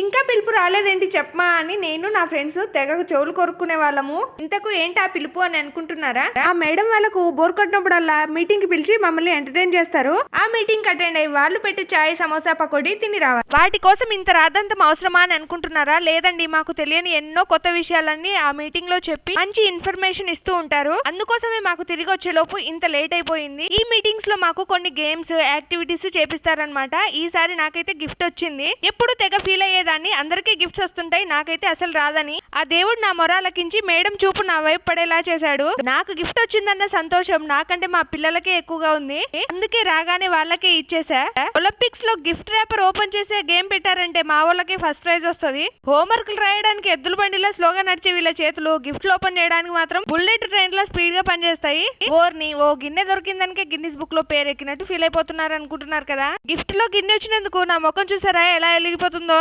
ఇంకా పిలుపు రాలేదేంటి చెప్పమా అని నేను నా ఫ్రెండ్స్ తెగ చెవులు కొరుక్కునే వాళ్ళము. ఇంతకు ఏంటి ఆ పిలుపు అని అనుకుంటున్నారా? ఆ మేడం వాళ్ళకు బోర్ కొట్టినప్పుడల్లా మీటింగ్కి పిలిచి మమ్మల్ని ఎంటర్టైన్ చేస్తారు. ఆ మీటింగ్ అటెండ్ అయ్యి వాళ్ళు పెట్టు చాయ్ సమోసా పకోడీ తిని రావాలి. వాటి కోసం ఇంత రాదంతం అవసరమా అని అనుకుంటున్నారా? లేదండి మాకు తెలియని ఎన్నో కొత్త విషయాలన్నీ ఆ మీటింగ్లో చెప్పి మంచి ఇన్ఫర్మేషన్ ఇస్తూ ఉంటారు. అందుకోసమే మాకు తిరిగి వచ్చే లోపు ఇంత లేట్ అయిపోయింది. ఈ మీటింగ్స్లో మాకు కొన్ని గేమ్స్ యాక్టివిటీస్ చేపిస్తారనమాట ఈసారి నాకైతే గిఫ్ట్ వచ్చింది. ఎప్పుడు తెగ ఫీల్ చేసేదాన్ని అందరికీ గిఫ్ట్స్ వస్తుంటాయి. నాకైతే అసలు రాదని. ఆ దేవుడు నా మొరాలకించి మేడం చూపు నా వైపు పడేలా చేశాడు. నాకు గిఫ్ట్ వచ్చిందన్న సంతోషం నాకంటే మా పిల్లలకే ఎక్కువగా ఉంది. అందుకే రాగానే వాళ్ళకే ఇచ్చేసా ఒలింపిక్స్లో గిఫ్ట్ ర్యాపర్ ఓపెన్ చేసే గేమ్ పెట్టారంటే మా వాళ్ళకి ఫస్ట్ ప్రైజ్ వస్తుంది. హోంవర్క్ రాయడానికి ఎద్దుల బండిలో స్లోగా నడిచే వీళ్ళ చేతులు గిఫ్ట్లు ఓపెన్ చేయడానికి మాత్రం బుల్లెట్ ట్రైన్లో స్పీడ్గా పనిచేస్తాయి. ఓర్ని ఓ గిన్నె దొరికిందని గిన్నెస్ బుక్లో పేరు ఎక్కినట్టు ఫీల్ అయిపోతున్నారు అనుకుంటున్నారు కదా. గిఫ్ట్లో గిన్నె వచ్చినందుకు నా ముఖం చూసారా? ఎలా వెలిగిపోతుందో?